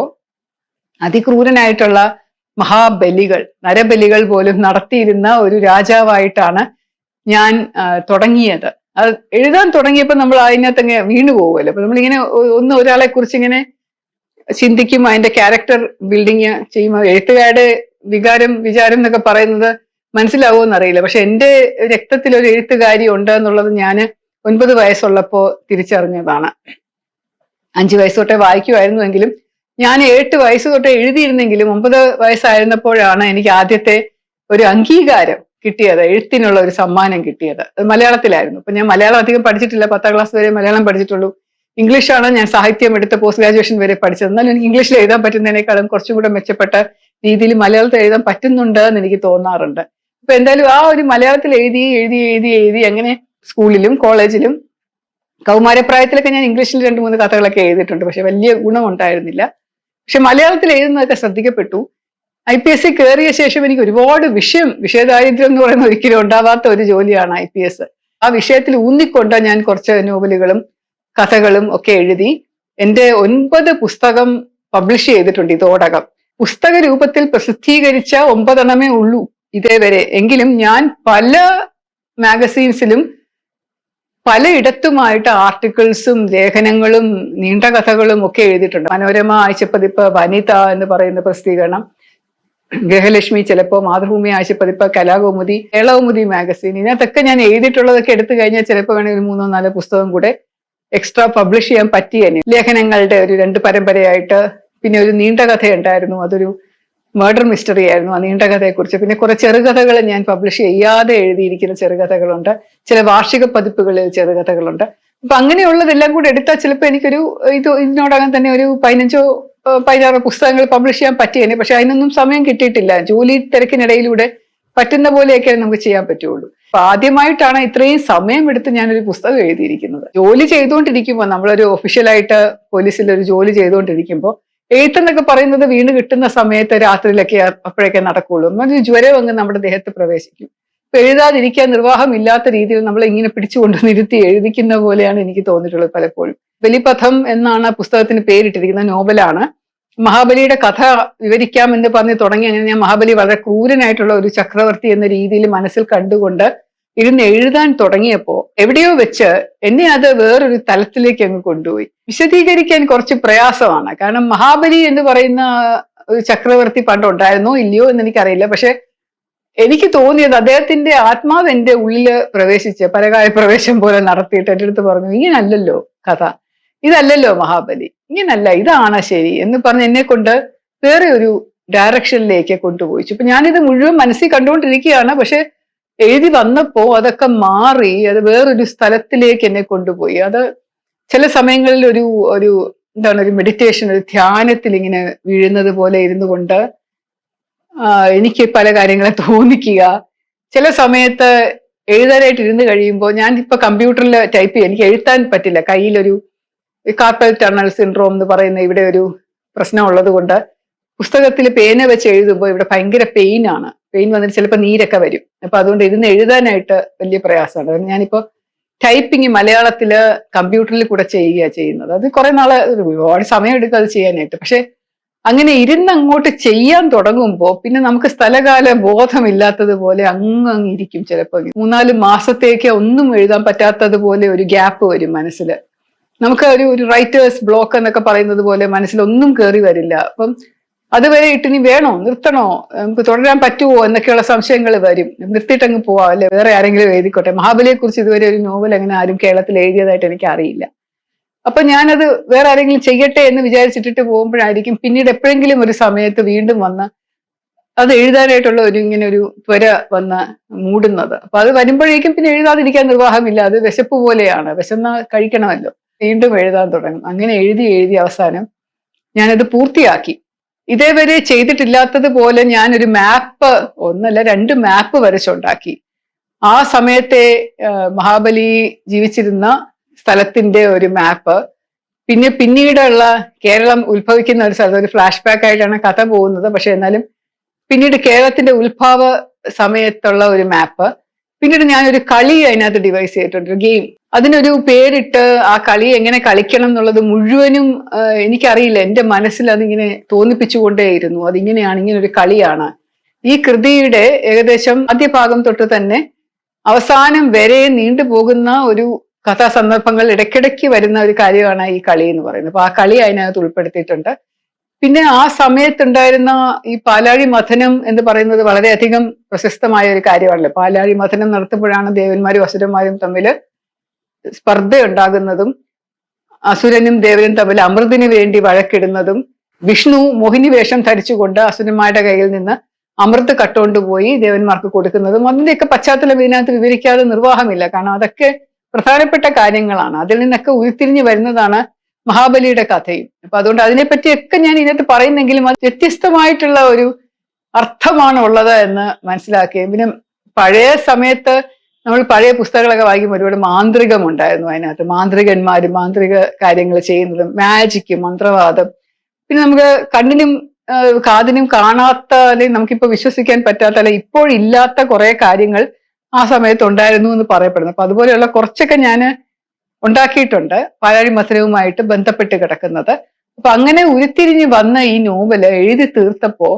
അതിക്രൂരനായിട്ടുള്ള മഹാബലികൾ നരബലികൾ പോലും നടത്തിയിരുന്ന ഒരു രാജാവായിട്ടാണ് ഞാൻ തുടങ്ങിയത്. അത് എഴുതാൻ തുടങ്ങിയപ്പോൾ നമ്മൾ അതിനകത്ത് ഇങ്ങനെ വീണു പോകുമല്ലോ അപ്പൊ നമ്മളിങ്ങനെ ഒന്ന് ഒരാളെ കുറിച്ച് ഇങ്ങനെ ചിന്തിക്കും അതിന്റെ ക്യാരക്ടർ ബിൽഡിങ് ചെയ്യുമ്പോൾ എഴുത്തുകാരുടെ വികാരം വിചാരം എന്നൊക്കെ പറയുന്നത് മനസ്സിലാവുമെന്ന് അറിയില്ല പക്ഷെ എന്റെ രക്തത്തിൽ ഒരു എഴുത്തുകാരി ഉണ്ട് എന്നുള്ളത് ഞാൻ ഒൻപത് വയസ്സുള്ളപ്പോ തിരിച്ചറിഞ്ഞതാണ്. അഞ്ചു വയസ്സ് തൊട്ടേ വായിക്കുമായിരുന്നുവെങ്കിലും ഞാൻ എട്ട് വയസ്സ് തൊട്ടേ എഴുതിയിരുന്നെങ്കിലും ഒമ്പത് വയസ്സായിരുന്നപ്പോഴാണ് എനിക്ക് ആദ്യത്തെ ഒരു അംഗീകാരം കിട്ടിയത് എഴുത്തിനുള്ള ഒരു സമ്മാനം കിട്ടിയത്. അത് മലയാളത്തിലായിരുന്നു. അപ്പൊ ഞാൻ മലയാളം അധികം പഠിച്ചിട്ടില്ല. പത്താം ക്ലാസ് വരെ മലയാളം പഠിച്ചിട്ടുള്ളൂ. ഇംഗ്ലീഷാണ് ഞാൻ സാഹിത്യം എടുത്ത് പോസ്റ്റ് ഗ്രാജുവേഷൻ വരെ പഠിച്ചത്. എന്നാലും എനിക്ക് ഇംഗ്ലീഷിൽ എഴുതാൻ പറ്റുന്നതിനേക്കാളും കുറച്ചും കൂടെ മെച്ചപ്പെട്ട രീതിയിൽ മലയാളത്തിൽ എഴുതാൻ പറ്റുന്നുണ്ട് എന്ന് എനിക്ക് തോന്നാറുണ്ട്. അപ്പൊ എന്തായാലും ആ ഒരു മലയാളത്തിൽ എഴുതി എഴുതി എഴുതി എഴുതി അങ്ങനെ സ്കൂളിലും കോളേജിലും കൗമാരപ്രായത്തിലൊക്കെ ഞാൻ ഇംഗ്ലീഷിൽ രണ്ട് മൂന്ന് കഥകളൊക്കെ എഴുതിയിട്ടുണ്ട്. പക്ഷെ വലിയ ഗുണമുണ്ടായിരുന്നില്ല. പക്ഷെ മലയാളത്തിൽ എഴുതുന്നതൊക്കെ ശ്രദ്ധിക്കപ്പെട്ടു. ഐ പി എസ് സി കയറിയ ശേഷം എനിക്ക് ഒരുപാട് വിഷയം വിഷയദാരിദ്ര്യം എന്ന് പറയുന്ന ഒരിക്കലും ഉണ്ടാവാത്ത ഒരു ജോലിയാണ് ഐ പി എസ് ആ വിഷയത്തിൽ ഊന്നിക്കൊണ്ട ഞാൻ കുറച്ച് നോവലുകളും കഥകളും ഒക്കെ എഴുതി എന്റെ ഒൻപത് പുസ്തകം പബ്ലിഷ് ചെയ്തിട്ടുണ്ട് ഇതോടകം. പുസ്തക രൂപത്തിൽ പ്രസിദ്ധീകരിച്ച ഒമ്പതെണ്ണമേ ഉള്ളൂ ഇതേവരെ. എങ്കിലും ഞാൻ പല മാഗസീൻസിലും പലയിടത്തുമായിട്ട് ആർട്ടിക്കിൾസും ലേഖനങ്ങളും നീണ്ട കഥകളും ഒക്കെ എഴുതിയിട്ടുണ്ട്. മനോരമ ആഴ്ചപ്പതിപ്പ് വനിത എന്ന് പറയുന്ന പ്രസിദ്ധീകരണം. ഗൃഹലക്ഷ്മി ചിലപ്പോൾ മാതൃഭൂമി ആശുപതിപ്പ് കലാകൗമുദി കേളകൗമുദി മാഗസിൻ ഇതിനകത്തൊക്കെ ഞാൻ എഴുതിയിട്ടുള്ളതൊക്കെ എടുത്തു കഴിഞ്ഞാൽ ചിലപ്പോൾ വേണമെങ്കിൽ ഒരു മൂന്നോ നാലോ പുസ്തകം കൂടെ എക്സ്ട്രാ പബ്ലിഷ് ചെയ്യാൻ പറ്റിയേനെ ലേഖനങ്ങളുടെ ഒരു രണ്ട് പരമ്പരയായിട്ട് പിന്നെ ഒരു നീണ്ട കഥയുണ്ടായിരുന്നു അതൊരു മർഡർ മിസ്റ്ററി ആയിരുന്നു ആ നീണ്ട കഥയെക്കുറിച്ച് പിന്നെ കുറെ ചെറുകഥകൾ ഞാൻ പബ്ലിഷ് ചെയ്യാതെ എഴുതിയിരിക്കുന്ന ചെറുകഥകളുണ്ട്. ചില വാർഷിക പതിപ്പുകളിൽ ചെറുകഥകളുണ്ട്. അപ്പൊ അങ്ങനെയുള്ളതെല്ലാം കൂടെ എടുത്താൽ ചിലപ്പോൾ എനിക്കൊരു ഇത് ഇതിനോടകം തന്നെ ഒരു പതിനഞ്ചോ പതിനാറോ പുസ്തകങ്ങൾ പബ്ലിഷ് ചെയ്യാൻ പറ്റിയേനെ. പക്ഷെ അതിനൊന്നും സമയം കിട്ടിയിട്ടില്ല. ജോലി തിരക്കിനിടയിലൂടെ പറ്റുന്ന പോലെയൊക്കെ നമുക്ക് ചെയ്യാൻ പറ്റുള്ളൂ. അപ്പൊ ആദ്യമായിട്ടാണ് ഇത്രയും സമയം എടുത്ത് ഞാനൊരു പുസ്തകം എഴുതിയിരിക്കുന്നത്. ജോലി ചെയ്തുകൊണ്ടിരിക്കുമ്പോൾ നമ്മളൊരു ഒഫീഷ്യലായിട്ട് പോലീസിൽ ഒരു ജോലി ചെയ്തുകൊണ്ടിരിക്കുമ്പോൾ എഴുത്തെന്നൊക്കെ പറയുന്നത് വീണ് കിട്ടുന്ന സമയത്ത് രാത്രിയിലൊക്കെ അപ്പോഴൊക്കെ നടക്കുള്ളൂ. എന്നൊരു ജ്വരം അങ്ങ് നമ്മുടെ ദേഹത്ത് പ്രവേശിക്കും. ഇപ്പൊ എഴുതാതിരിക്കാൻ നിർവാഹമില്ലാത്ത രീതിയിൽ നമ്മൾ ഇങ്ങനെ പിടിച്ചുകൊണ്ട് നിർത്തി എഴുതിക്കുന്ന പോലെയാണ് എനിക്ക് തോന്നിയിട്ടുള്ളത് പലപ്പോഴും. ബലിപഥം എന്നാണ് പുസ്തകത്തിന് പേരിട്ടിരിക്കുന്ന നോവലാണ്. മഹാബലിയുടെ കഥ വിവരിക്കാമെന്ന് പറഞ്ഞ് തുടങ്ങി അങ്ങനെ ഞാൻ മഹാബലി വളരെ ക്രൂരനായിട്ടുള്ള ഒരു ചക്രവർത്തി എന്ന രീതിയിൽ മനസ്സിൽ കണ്ടുകൊണ്ട് ഇരുന്ന് എഴുതാൻ തുടങ്ങിയപ്പോ എവിടെയോ വെച്ച് എന്നെ അത് വേറൊരു തലത്തിലേക്ക് അങ്ങ് കൊണ്ടുപോയി. വിശദീകരിക്കാൻ കുറച്ച് പ്രയാസമാണ്. കാരണം മഹാബലി എന്ന് പറയുന്ന ഒരു ചക്രവർത്തി പണ്ട് ഉണ്ടായിരുന്നോ ഇല്ലയോ എന്ന് എനിക്കറിയില്ല. പക്ഷെ എനിക്ക് തോന്നിയത് അദ്ദേഹത്തിന്റെ ആത്മാവ് എന്റെ ഉള്ളിൽ പ്രവേശിച്ച് പരകായ പ്രവേശം പോലെ നടത്തിയിട്ട് എന്റെ അടുത്ത് പറഞ്ഞു ഇങ്ങനല്ലല്ലോ കഥ. ഇതല്ലല്ലോ മഹാബലി. ഇങ്ങനല്ല ഇതാണ് ശരി എന്ന് പറഞ്ഞ് എന്നെ കൊണ്ട് വേറെ ഒരു ഡയറക്ഷനിലേക്ക് കൊണ്ടുപോയി. ഇപ്പൊ ഞാനിത് മുഴുവൻ മനസ്സിൽ കണ്ടുകൊണ്ടിരിക്കുകയാണ് പക്ഷെ എഴുതി വന്നപ്പോ അതൊക്കെ മാറി അത് വേറൊരു സ്ഥലത്തിലേക്ക് എന്നെ കൊണ്ടുപോയി. അത് ചില സമയങ്ങളിൽ ഒരു ഒരു എന്താണ് ഒരു മെഡിറ്റേഷൻ ഒരു ധ്യാനത്തിൽ ഇങ്ങനെ വീഴുന്നത് പോലെ ഇരുന്നു കൊണ്ട് എനിക്ക് പല കാര്യങ്ങളെ തോന്നിക്കുക. ചില സമയത്ത് എഴുതാനായിട്ട് ഇരുന്ന് കഴിയുമ്പോൾ ഞാൻ ഇപ്പൊ കമ്പ്യൂട്ടറിൽ ടൈപ്പ് ചെയ്യും. എനിക്ക് എഴുത്താൻ പറ്റില്ല. കയ്യിലൊരു കാർപ്പൽ ടണൽ സിൻഡ്രോം എന്ന് പറയുന്ന ഇവിടെ ഒരു പ്രശ്നം ഉള്ളത് കൊണ്ട് പുസ്തകത്തിൽ പേന വെച്ച് എഴുതുമ്പോൾ ഇവിടെ ഭയങ്കര പെയിൻ ആണ്. പെയിൻ വന്നിട്ട് ചിലപ്പോൾ നീരൊക്കെ വരും. അപ്പൊ അതുകൊണ്ട് ഇരുന്ന് എഴുതാനായിട്ട് വലിയ പ്രയാസമാണ്. അതുകൊണ്ട് ഞാനിപ്പോ ടൈപ്പിംഗ് മലയാളത്തിൽ കമ്പ്യൂട്ടറിൽ കൂടെ ചെയ്യുക ചെയ്യുന്നത്. അത് കുറെ നാളെ ഒരുപാട് സമയം എടുക്കും അത് ചെയ്യാനായിട്ട്. പക്ഷെ അങ്ങനെ ഇരുന്ന് അങ്ങോട്ട് ചെയ്യാൻ തുടങ്ങുമ്പോൾ പിന്നെ നമുക്ക് സ്ഥലകാല ബോധമില്ലാത്തതുപോലെ അങ്ങ് അങ്ങ് ഇരിക്കും ചിലപ്പോൾ മൂന്നാൽ മാസത്തേക്ക് ഒന്നും എഴുതാൻ പറ്റാത്തതുപോലെ ഒരു ഗ്യാപ്പ് വരും മനസ്സിൽ നമുക്ക് ഒരു ഒരു റൈറ്റേഴ്സ് ബ്ലോക്ക് എന്നൊക്കെ പറയുന്നത് പോലെ മനസ്സിലൊന്നും കയറി വരില്ല. അപ്പം അതുവരെ ഇട്ടിനി വേണോ? നിർത്തണോ? നമുക്ക് തുടരാൻ പറ്റുമോ എന്നൊക്കെയുള്ള സംശയങ്ങൾ വരും. നിർത്തിയിട്ട് അങ്ങ് പോവാം അല്ലെ? വേറെ ആരെങ്കിലും എഴുതിക്കോട്ടെ. മഹാബലിയെ കുറിച്ച് ഇതുവരെ ഒരു നോവൽ അങ്ങനെ ആരും കേരളത്തിൽ എഴുതിയതായിട്ട് എനിക്ക് അറിയില്ല അപ്പൊ ഞാനത് വേറെ ആരെങ്കിലും ചെയ്യട്ടെ എന്ന് വിചാരിച്ചിട്ടിട്ട് പോകുമ്പോഴായിരിക്കും പിന്നീട് എപ്പോഴെങ്കിലും ഒരു സമയത്ത് വീണ്ടും വന്ന് അത് എഴുതാനായിട്ടുള്ള ഒരു ഇങ്ങനെ ഒരു ത്വര വന്ന് മൂടുന്നത്. അപ്പൊ അത് വരുമ്പോഴേക്കും പിന്നെ എഴുതാതിരിക്കാൻ നിർവാഹമില്ല. അത് വിശപ്പ് പോലെയാണ്. വിശന്ന കഴിക്കണമല്ലോ. വീണ്ടും എഴുതാൻ തുടങ്ങും. അങ്ങനെ എഴുതി എഴുതി അവസാനം ഞാനത് പൂർത്തിയാക്കി. ഇതേവരെ ചെയ്തിട്ടില്ലാത്തതുപോലെ ഞാൻ ഒരു മാപ്പ് ഒന്നല്ല രണ്ട് മാപ്പ് വരച്ചുണ്ടാക്കി. ആ സമയത്തെ മഹാബലി ജീവിച്ചിരുന്ന സ്ഥലത്തിന്റെ ഒരു മാപ്പ്. പിന്നെ പിന്നീടുള്ള കേരളം ഉത്ഭവിക്കുന്ന ഒരു സ്ഥലത്ത് ഒരു ഫ്ലാഷ് ബാക്ക് ആയിട്ടാണ് കഥ പോകുന്നത്. പക്ഷെ എന്നാലും പിന്നീട് കേരളത്തിന്റെ ഉത്ഭവ സമയത്തുള്ള ഒരു മാപ്പ്. പിന്നീട് ഞാനൊരു കളി അതിനകത്ത് ഡിവൈസ് ചെയ്തിട്ടുണ്ട് ഒരു ഗെയിം. അതിനൊരു പേരിട്ട് ആ കളി എങ്ങനെ കളിക്കണം എന്നുള്ളത് മുഴുവനും എനിക്കറിയില്ല. എന്റെ മനസ്സിൽ അതിങ്ങനെ തോന്നിപ്പിച്ചുകൊണ്ടേയിരുന്നു. അതിങ്ങനെയാണ് ഇങ്ങനെ ഒരു കളിയാണ്. ഈ കൃതിയുടെ ഏകദേശം ആദ്യ ഭാഗം തൊട്ട് തന്നെ അവസാനം വരെ നീണ്ടുപോകുന്ന ഒരു കഥാസന്ദർഭങ്ങൾ ഇടയ്ക്കിടയ്ക്ക് വരുന്ന ഒരു കാര്യമാണ് ഈ കളി എന്ന് പറയുന്നത്. അപ്പൊ ആ കളി അതിനകത്ത് ഉൾപ്പെടുത്തിയിട്ടുണ്ട്. പിന്നെ ആ സമയത്തുണ്ടായിരുന്ന ഈ പാലാഴി മഥനം എന്ന് പറയുന്നത് വളരെയധികം പ്രശസ്തമായ ഒരു കാര്യമാണല്ലോ. പാലാഴി മഥനം നടത്തുമ്പോഴാണ് ദേവന്മാരും അസുരന്മാരും തമ്മിൽ സ്പർദ്ധ ഉണ്ടാകുന്നതും അസുരനും ദേവനും തമ്മിൽ അമൃതിന് വേണ്ടി വഴക്കിടുന്നതും വിഷ്ണു മോഹിനി വേഷം ധരിച്ചുകൊണ്ട് അസുരന്മാരുടെ കയ്യിൽ നിന്ന് അമൃത് കട്ടുകൊണ്ടുപോയി ദേവന്മാർക്ക് കൊടുക്കുന്നതും അതിന്റെയൊക്കെ പശ്ചാത്തലം ഇതിനകത്ത് വിവരിക്കാതെ നിർവാഹമില്ല. കാരണം അതൊക്കെ പ്രധാനപ്പെട്ട കാര്യങ്ങളാണ്. അതിൽ നിന്നൊക്കെ ഉരുത്തിരിഞ്ഞു വരുന്നതാണ് മഹാബലിയുടെ കഥയും. അപ്പൊ അതുകൊണ്ട് അതിനെപ്പറ്റിയൊക്കെ ഞാൻ ഇതിനകത്ത് പറയുന്നെങ്കിലും അത് വ്യത്യസ്തമായിട്ടുള്ള ഒരു അർത്ഥമാണ് ഉള്ളത് എന്ന് മനസ്സിലാക്കുകയും പിന്നെ പഴയ സമയത്ത് നമ്മൾ പഴയ പുസ്തകങ്ങളൊക്കെ വായിക്കുമ്പോൾ ഒരുപാട് മാന്ത്രികമുണ്ടായിരുന്നു അതിനകത്ത്. മാന്ത്രികന്മാരും മാന്ത്രിക കാര്യങ്ങൾ ചെയ്യുന്നതും മാജിക്ക് മന്ത്രവാദം. പിന്നെ നമുക്ക് കണ്ണിനും കാതിനും കാണാത്ത അല്ലെങ്കിൽ നമുക്കിപ്പോൾ വിശ്വസിക്കാൻ പറ്റാത്ത അല്ലെങ്കിൽ ഇപ്പോഴില്ലാത്ത കുറെ കാര്യങ്ങൾ ആ സമയത്ത് ഉണ്ടായിരുന്നു എന്ന് പറയപ്പെടുന്നു. അപ്പൊ അതുപോലെയുള്ള കുറച്ചൊക്കെ ഞാൻ ഉണ്ടാക്കിയിട്ടുണ്ട്. പാലാഴി മധുരവുമായിട്ട് ബന്ധപ്പെട്ട് കിടക്കുന്നത്. അപ്പൊ അങ്ങനെ ഉരുത്തിരിഞ്ഞ് വന്ന ഈ നോവൽ എഴുതി തീർത്തപ്പോ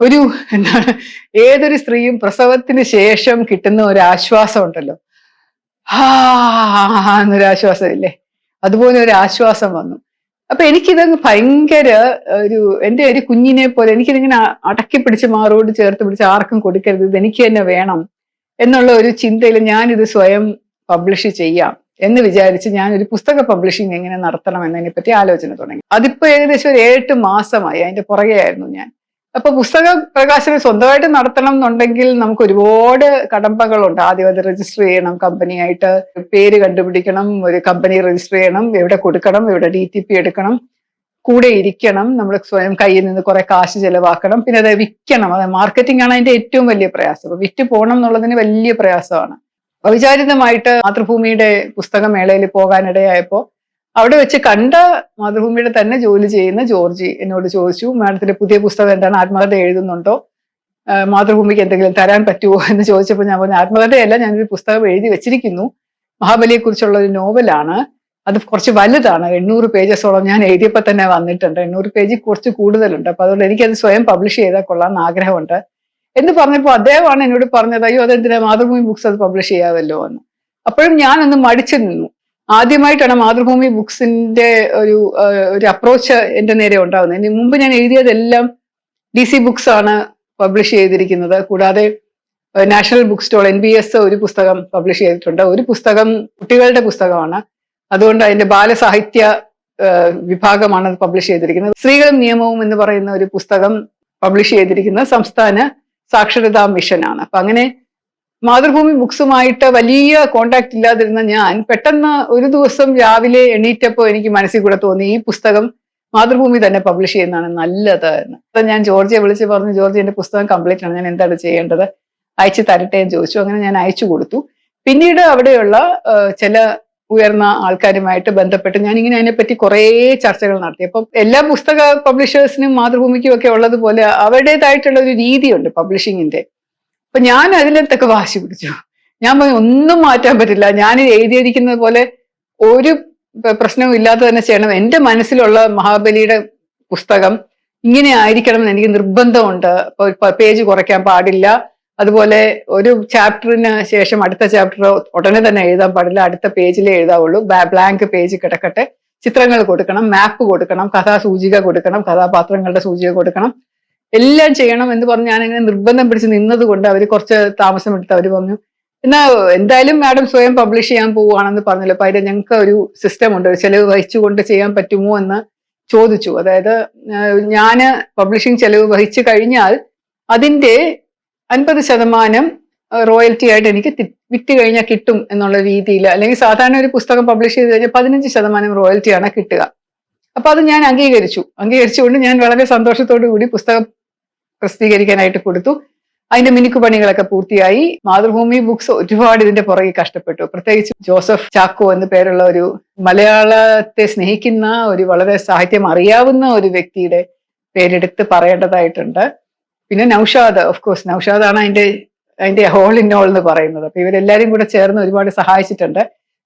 ഒരു എന്താണ് ഏതൊരു സ്ത്രീയും പ്രസവത്തിന് ശേഷം കിട്ടുന്ന ഒരു ആശ്വാസം ഉണ്ടല്ലോ. ആ എന്നൊരു ആശ്വാസം ഇല്ലേ? അതുപോലെ ഒരു ആശ്വാസം വന്നു. അപ്പൊ എനിക്കിതങ്ങ് ഭയങ്കര ഒരു എന്റെ ഒരു കുഞ്ഞിനെ പോലെ എനിക്കിതിങ്ങനെ അടക്കി പിടിച്ച് മാറോട് ചേർത്ത് പിടിച്ച് ആർക്കും കൊടുക്കരുത് ഇത് എനിക്ക് തന്നെ വേണം എന്നുള്ള ഒരു ചിന്തയിൽ ഞാനിത് സ്വയം പബ്ലിഷ് ചെയ്യാം എന്ന് വിചാരിച്ച് ഞാൻ ഒരു പുസ്തക പബ്ലിഷിംഗ് എങ്ങനെ നടത്തണം എന്നതിനെ പറ്റി ആലോചന തുടങ്ങി. അതിപ്പോ ഏകദേശം ഒരു ഏഴ് മാസമായി അതിന്റെ പുറകെ ആയിരുന്നു ഞാൻ. അപ്പൊ പുസ്തക പ്രകാശനം സ്വന്തമായിട്ട് നടത്തണം എന്നുണ്ടെങ്കിൽ നമുക്ക് ഒരുപാട് കടമ്പകളുണ്ട്. ആദ്യം അത് രജിസ്റ്റർ ചെയ്യണം കമ്പനിയായിട്ട്. പേര് കണ്ടുപിടിക്കണം ഒരു കമ്പനി രജിസ്റ്റർ ചെയ്യണം എവിടെ കൊടുക്കണം എവിടെ ഡി ടി പി എടുക്കണം കൂടെ ഇരിക്കണം നമ്മൾ സ്വയം കയ്യിൽ നിന്ന് കുറെ കാശ് ചെലവാക്കണം പിന്നെ അത് വിൽക്കണം. അത് മാർക്കറ്റിംഗ് ആണ് അതിന്റെ ഏറ്റവും വലിയ പ്രയാസം. വിറ്റ് പോകണം എന്നുള്ളതിന് വലിയ പ്രയാസമാണ്. അവിചാരിതമായിട്ട് മാതൃഭൂമിയുടെ പുസ്തകമേളയിൽ പോകാനിടയായപ്പോൾ അവിടെ വെച്ച് കണ്ട മാതൃഭൂമിയുടെ തന്നെ ജോലി ചെയ്യുന്ന ജോർജി എന്നോട് ചോദിച്ചു മാഡത്തിന്റെ പുതിയ പുസ്തകം എന്താണ്? ആത്മകഥ എഴുതുന്നുണ്ടോ? മാതൃഭൂമിക്ക് എന്തെങ്കിലും തരാൻ പറ്റുമോ? എന്ന് ചോദിച്ചപ്പോൾ ഞാൻ പറഞ്ഞു ആത്മകഥയല്ല ഞാനൊരു പുസ്തകം എഴുതി വെച്ചിരിക്കുന്നു. മഹാബലിയെ കുറിച്ചുള്ള ഒരു നോവലാണ്. അത് കുറച്ച് വലുതാണ്. എണ്ണൂറ് പേജസോളം ഞാൻ എഴുതിയപ്പോൾ തന്നെ വന്നിട്ടുണ്ട്. എണ്ണൂറ് പേജ് കുറച്ച് കൂടുതലുണ്ട്. അപ്പൊ അതുകൊണ്ട് എനിക്കത് സ്വയം പബ്ലിഷ് ചെയ്താൽ കൊള്ളാമെന്ന് ആഗ്രഹമുണ്ട്. എന്ന് പറഞ്ഞപ്പോൾ അദ്ദേഹമാണ് എന്നോട് പറഞ്ഞത് അയ്യോ അതെന്തിനാ? മാതൃഭൂമി ബുക്സ് അത് പബ്ലിഷ് ചെയ്യാമല്ലോ എന്ന്. അപ്പോഴും ഞാനൊന്ന് മടിച്ചു നിന്നു. ആദ്യമായിട്ടാണ് മാതൃഭൂമി ബുക്സിന്റെ ഒരു ഒരു അപ്രോച്ച് എന്റെ നേരെ ഉണ്ടാകുന്നത് ഇതിന് മുമ്പ് ഞാൻ എഴുതിയതെല്ലാം ഡി സി ബുക്സ് ആണ് പബ്ലിഷ് ചെയ്തിരിക്കുന്നത്. കൂടാതെ national book stall N B S ഒരു പുസ്തകം പബ്ലിഷ് ചെയ്തിട്ടുണ്ട്. ഒരു പുസ്തകം കുട്ടികളുടെ പുസ്തകമാണ്. അതുകൊണ്ട് അതിന്റെ ബാലസാഹിത്യ വിഭാഗമാണ് അത് പബ്ലിഷ് ചെയ്തിരിക്കുന്നത്. സ്ത്രീകളും നിയമവും എന്ന് പറയുന്ന ഒരു പുസ്തകം പബ്ലിഷ് ചെയ്തിരിക്കുന്ന സംസ്ഥാന സാക്ഷരതാ മിഷനാണ്. അപ്പൊ അങ്ങനെ മാതൃഭൂമി ബുക്സുമായിട്ട് വലിയ കോണ്ടാക്ട് ഇല്ലാതിരുന്ന ഞാൻ പെട്ടെന്ന് ഒരു ദിവസം രാവിലെ എണീറ്റപ്പോൾ എനിക്ക് മനസ്സിൽ കൂടെ തോന്നി ഈ പുസ്തകം മാതൃഭൂമി തന്നെ പബ്ലിഷ് ചെയ്യുന്നതാണ് നല്ലത് എന്ന്. ഞാൻ ജോർജിയെ വിളിച്ച് പറഞ്ഞു ജോർജി എന്റെ പുസ്തകം കംപ്ലീറ്റ് ആണ്. ഞാൻ എന്താണ് ചെയ്യേണ്ടത്? അയച്ചു തരട്ടെ എന്ന് ചോദിച്ചു. അങ്ങനെ ഞാൻ അയച്ചു കൊടുത്തു. പിന്നീട് അവിടെയുള്ള ചില ഉയർന്ന ആൾക്കാരുമായിട്ട് ബന്ധപ്പെട്ട് ഞാൻ ഇങ്ങനെ അതിനെപ്പറ്റി കുറേ ചർച്ചകൾ നടത്തി. അപ്പം എല്ലാ പുസ്തക പബ്ലിഷേഴ്സിനും മാതൃഭൂമിക്കും ഒക്കെ ഉള്ളതുപോലെ അവരുടേതായിട്ടുള്ള ഒരു രീതിയുണ്ട് പബ്ലിഷിങ്ങിന്റെ അപ്പൊ ഞാൻ അതിനകത്തൊക്കെ വാശി പിടിച്ചു. ഞാൻ പറഞ്ഞു ഒന്നും മാറ്റാൻ പറ്റില്ല. ഞാൻ എഴുതിയിരിക്കുന്നത് പോലെ ഒരു പ്രശ്നവും ഇല്ലാതെ തന്നെ ചെയ്യണം. എന്റെ മനസ്സിലുള്ള മഹാബലിയുടെ പുസ്തകം ഇങ്ങനെ ആയിരിക്കണം എന്ന് എനിക്ക് നിർബന്ധമുണ്ട്. പേജ് കുറയ്ക്കാൻ പാടില്ല. അതുപോലെ ഒരു ചാപ്റ്ററിന് ശേഷം അടുത്ത ചാപ്റ്റർ ഉടനെ തന്നെ എഴുതാൻ പാടില്ല. അടുത്ത പേജിലേ എഴുതാവുള്ളൂ. ബ്ലാങ്ക് പേജ് കിടക്കട്ടെ. ചിത്രങ്ങൾ കൊടുക്കണം മാപ്പ് കൊടുക്കണം കഥാസൂചിക കൊടുക്കണം കഥാപാത്രങ്ങളുടെ സൂചിക കൊടുക്കണം. എല്ലാം ചെയ്യണം എന്ന് പറഞ്ഞ് ഞാനിങ്ങനെ നിർബന്ധം പിടിച്ച് നിന്നത് കൊണ്ട് അവർ കുറച്ച് താമസം എടുത്ത് അവർ പറഞ്ഞു എന്നാ എന്തായാലും മാഡം സ്വയം പബ്ലിഷ് ചെയ്യാൻ പോവുകയാണെന്ന് പറഞ്ഞല്ലോ അപ്പൊ അതിന് ഞങ്ങൾക്ക് ഒരു സിസ്റ്റം ഉണ്ട് ഒരു ചെലവ് വഹിച്ചുകൊണ്ട് ചെയ്യാൻ പറ്റുമോ എന്ന് ചോദിച്ചു. അതായത് ഞാൻ പബ്ലിഷിംഗ് ചെലവ് വഹിച്ചു കഴിഞ്ഞാൽ അതിന്റെ അൻപത് ശതമാനം റോയൽറ്റി ആയിട്ട് എനിക്ക് വിറ്റ് കഴിഞ്ഞാൽ കിട്ടും എന്നുള്ള രീതിയിൽ അല്ലെങ്കിൽ സാധാരണ ഒരു പുസ്തകം പബ്ലിഷ് ചെയ്ത് കഴിഞ്ഞാൽ പതിനഞ്ച് ശതമാനം റോയൽറ്റിയാണ് കിട്ടുക. അപ്പൊ അത് ഞാൻ അംഗീകരിച്ചു. അംഗീകരിച്ചുകൊണ്ട് ഞാൻ വളരെ സന്തോഷത്തോടു കൂടി പുസ്തകം പ്രസിദ്ധീകരിക്കാനായിട്ട് കൊടുത്തു. അതിന്റെ മിനുക്ക് പണികളൊക്കെ പൂർത്തിയായി. മാതൃഭൂമി ബുക്സ് ഒരുപാട് ഇതിന്റെ പുറകെ കഷ്ടപ്പെട്ടു. പ്രത്യേകിച്ച് ജോസഫ് ചാക്കോ എന്ന പേരുള്ള ഒരു മലയാളത്തെ സ്നേഹിക്കുന്ന ഒരു വളരെ സാഹിത്യം അറിയാവുന്ന ഒരു വ്യക്തിയുടെ പേരെടുത്ത് പറയേണ്ടതായിട്ടുണ്ട്. പിന്നെ നൌഷാദ് ഓഫ് കോഴ്സ് നൌഷാദാണ് അതിന്റെ അതിന്റെ ഹോൾ ഇൻ ഹോൾ എന്ന് പറയുന്നത്. അപ്പൊ ഇവരെല്ലാരും കൂടെ ചേർന്ന് ഒരുപാട് സഹായിച്ചിട്ടുണ്ട്.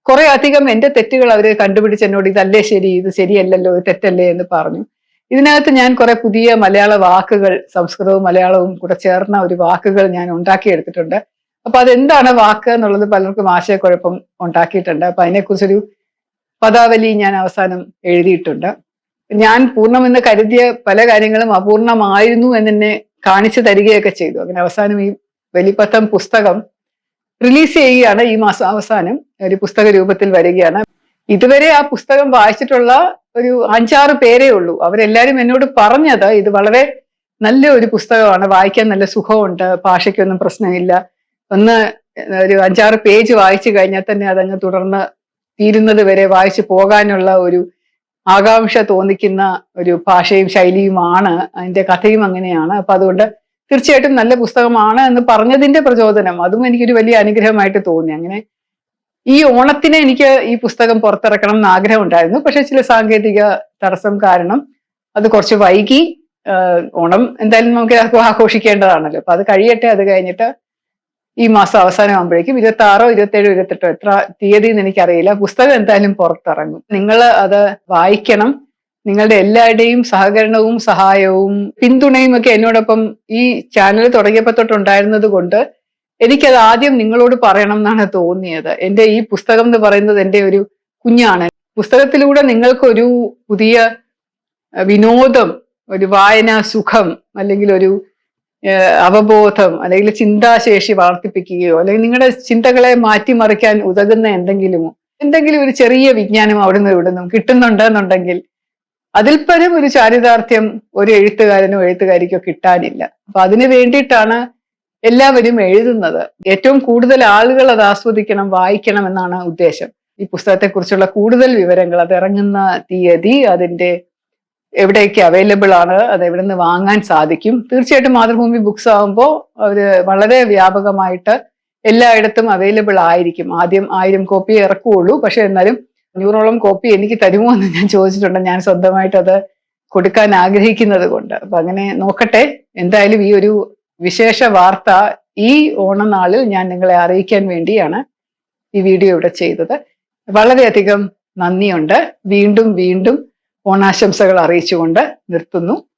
കുറെ അധികം എന്റെ തെറ്റുകൾ അവർ കണ്ടുപിടിച്ച് എന്നോട് ഇതല്ലേ ശരി? ഇത് ശരിയല്ലല്ലോ? ഇത് തെറ്റല്ലേ? എന്ന് പറഞ്ഞു. ഇതിനകത്ത് ഞാൻ കുറെ പുതിയ മലയാള വാക്കുകൾ സംസ്കൃതവും മലയാളവും കൂടെ ചേർന്ന ഒരു വാക്കുകൾ ഞാൻ ഉണ്ടാക്കിയെടുത്തിട്ടുണ്ട്. അപ്പൊ അതെന്താണ് വാക്ക് എന്നുള്ളത് പലർക്കും ആശയക്കുഴപ്പം ഉണ്ടാക്കിയിട്ടുണ്ട്. അപ്പൊ അതിനെക്കുറിച്ചൊരു പദാവലി ഞാൻ അവസാനം എഴുതിയിട്ടുണ്ട്. ഞാൻ പൂർണമെന്ന് കരുതിയ പല കാര്യങ്ങളും അപൂർണമായിരുന്നു എന്നെ കാണിച്ചു തരികയൊക്കെ ചെയ്തു. അങ്ങനെ അവസാനം ഈ വലിപ്പത്തം പുസ്തകം റിലീസ് ചെയ്യുകയാണ് ഈ മാസം അവസാനം. ഒരു പുസ്തക രൂപത്തിൽ വരികയാണ്. ഇതുവരെ ആ പുസ്തകം വായിച്ചിട്ടുള്ള ഒരു അഞ്ചാറ് പേരേ ഉള്ളൂ. അവരെല്ലാരും എന്നോട് പറഞ്ഞത് ഇത് വളരെ നല്ല ഒരു പുസ്തകമാണ്. വായിക്കാൻ നല്ല സുഖമുണ്ട്. ഭാഷയ്ക്കൊന്നും പ്രശ്നമില്ല. ഒന്ന് ഒരു അഞ്ചാറ് പേജ് വായിച്ചു കഴിഞ്ഞാൽ തന്നെ അതങ്ങ് തുടർന്ന് തീരുന്നത് വരെ വായിച്ചു പോകാനുള്ള ഒരു ആകാംക്ഷ തോന്നിക്കുന്ന ഒരു ഭാഷയും ശൈലിയുമാണ്. അതിന്റെ കഥയും അങ്ങനെയാണ്. അപ്പൊ അതുകൊണ്ട് തീർച്ചയായിട്ടും നല്ല പുസ്തകമാണ് എന്ന് പറഞ്ഞതിന്റെ പ്രചോദനം. അതും എനിക്കൊരു വലിയ അനുഗ്രഹമായിട്ട് തോന്നി. അങ്ങനെ ഈ ഓണത്തിന് എനിക്ക് ഈ പുസ്തകം പുറത്തിറക്കണം എന്ന് ആഗ്രഹം ഉണ്ടായിരുന്നു പക്ഷെ ചില സാങ്കേതിക തടസ്സം കാരണം അത് കുറച്ച് വൈകി. ഓണം എന്തായാലും നമുക്ക് ആഘോഷിക്കേണ്ടതാണല്ലോ. അപ്പൊ അത് കഴിയട്ടെ അത് കഴിഞ്ഞിട്ട് ഈ മാസം അവസാനം ആകുമ്പോഴേക്കും ഇരുപത്തി ആറോ ഇരുപത്തേഴോ ഇരുപത്തെട്ടോ എത്ര തീയതി എന്ന് എനിക്കറിയില്ല. പുസ്തകം എന്തായാലും പുറത്തിറങ്ങും. നിങ്ങൾ അത് വായിക്കണം. നിങ്ങളുടെ എല്ലാവരുടെയും സഹകരണവും സഹായവും പിന്തുണയും ഒക്കെ എന്നോടൊപ്പം ഈ ചാനൽ തുടങ്ങിയപ്പോൾ തൊട്ടുണ്ടായിരുന്നത് കൊണ്ട് എനിക്കത് ആദ്യം നിങ്ങളോട് പറയണം എന്നാണ് തോന്നിയത്. എന്റെ ഈ പുസ്തകം എന്ന് പറയുന്നത് എന്റെ ഒരു കുഞ്ഞാണ്. പുസ്തകത്തിലൂടെ നിങ്ങൾക്കൊരു പുതിയ വിനോദം ഒരു വായന സുഖം അല്ലെങ്കിൽ ഒരു അവബോധം അല്ലെങ്കിൽ ചിന്താശേഷി വർദ്ധിപ്പിക്കുകയോ അല്ലെങ്കിൽ നിങ്ങളുടെ ചിന്തകളെ മാറ്റിമറിക്കാൻ ഉതകുന്ന എന്തെങ്കിലുമോ എന്തെങ്കിലും ഒരു ചെറിയ വിജ്ഞാനം അവിടെ നിന്ന് ഇവിടെ നിന്നും കിട്ടുന്നുണ്ട് കിട്ടുന്നുണ്ടെന്നുണ്ടെങ്കിൽ അതിൽ പരം ഒരു ചാരിതാർത്ഥ്യം ഒരു എഴുത്തുകാരനോ എഴുത്തുകാരിക്കോ കിട്ടാനില്ല. അപ്പൊ അതിനു വേണ്ടിയിട്ടാണ് എല്ലാവരും എഴുതുന്നത്. ഏറ്റവും കൂടുതൽ ആളുകൾ അത് ആസ്വദിക്കണം വായിക്കണം എന്നാണ് ഉദ്ദേശം. ഈ പുസ്തകത്തെക്കുറിച്ചുള്ള കൂടുതൽ വിവരങ്ങൾ അത് ഇറങ്ങുന്ന തീയതി അതിന്റെ എവിടെയൊക്കെ അവൈലബിൾ ആണ് അത് എവിടെ നിന്ന് വാങ്ങാൻ സാധിക്കും. തീർച്ചയായിട്ടും മാതൃഭൂമി ബുക്സ് ആകുമ്പോൾ അവർ വളരെ വ്യാപകമായിട്ട് എല്ലായിടത്തും അവൈലബിൾ ആയിരിക്കും. ആദ്യം ആയിരം കോപ്പി ഇറക്കുകയുള്ളൂ പക്ഷെ എന്നാലും അഞ്ഞൂറോളം കോപ്പി എനിക്ക് തരുമോ എന്ന് ഞാൻ ചോദിച്ചിട്ടുണ്ട്. ഞാൻ സ്വന്തമായിട്ട് അത് കൊടുക്കാൻ ആഗ്രഹിക്കുന്നത് കൊണ്ട്. അപ്പൊ അങ്ങനെ നോക്കട്ടെ. എന്തായാലും ഈ ഒരു വിശേഷ വാർത്ത ഈ ഓണനാളിൽ ഞാൻ നിങ്ങളെ അറിയിക്കാൻ വേണ്ടിയാണ് ഈ വീഡിയോ ഇവിടെ ചെയ്തത്. വളരെയധികം നന്ദിയുണ്ട്. വീണ്ടും വീണ്ടും ഓണാശംസകൾ അറിയിച്ചുകൊണ്ട് നിർത്തുന്നു.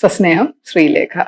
സസ്നേഹം ശ്രീലേഖ.